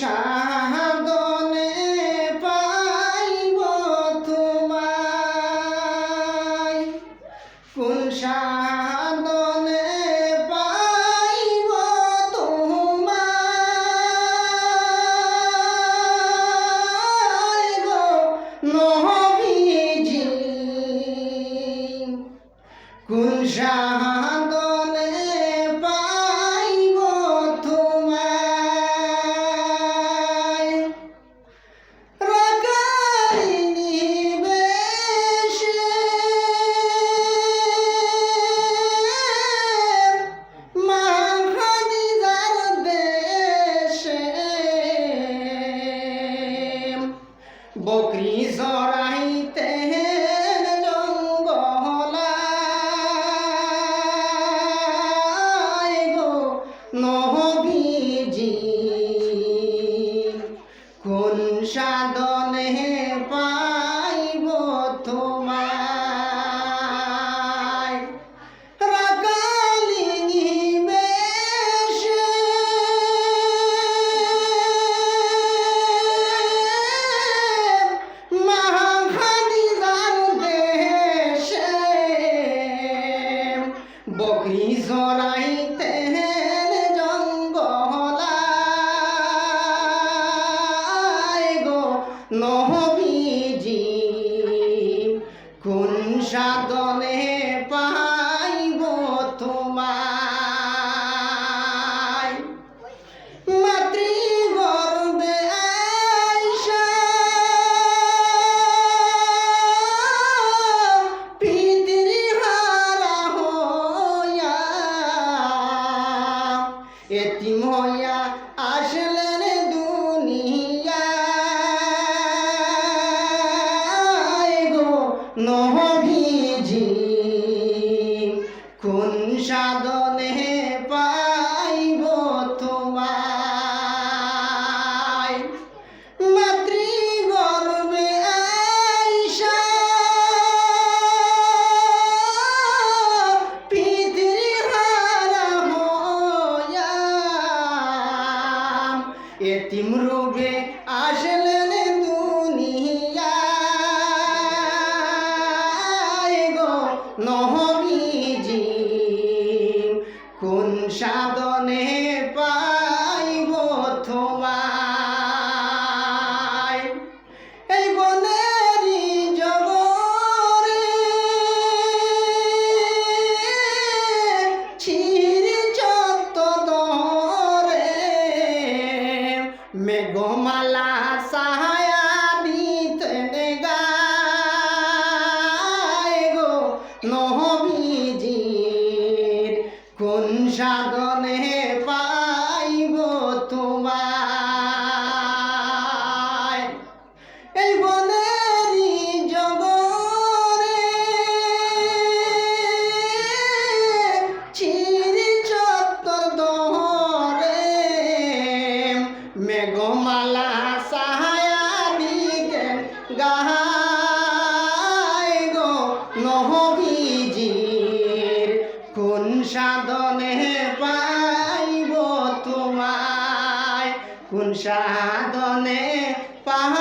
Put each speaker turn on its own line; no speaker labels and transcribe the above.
সাধনে পাইব তোমায়। কোন সাধনে পাইব তোমায় গো নবীজি কোন সাধনে বকরি জরাইতে গো নবীজি। কোন সাধনে বকরি জরাইতে জঙ্গলায় গো নহবীজি এতিম হইয়া আসলেন দুনিয়া। গো নহবীজি কোন সাধনে পাইব এতিম রূপে আসলেন দুনিয়া গো নহবিজি কোন সাধনে পাইব তোমায়? এই বনেরি সাধনে পাইব সাধনে পাইব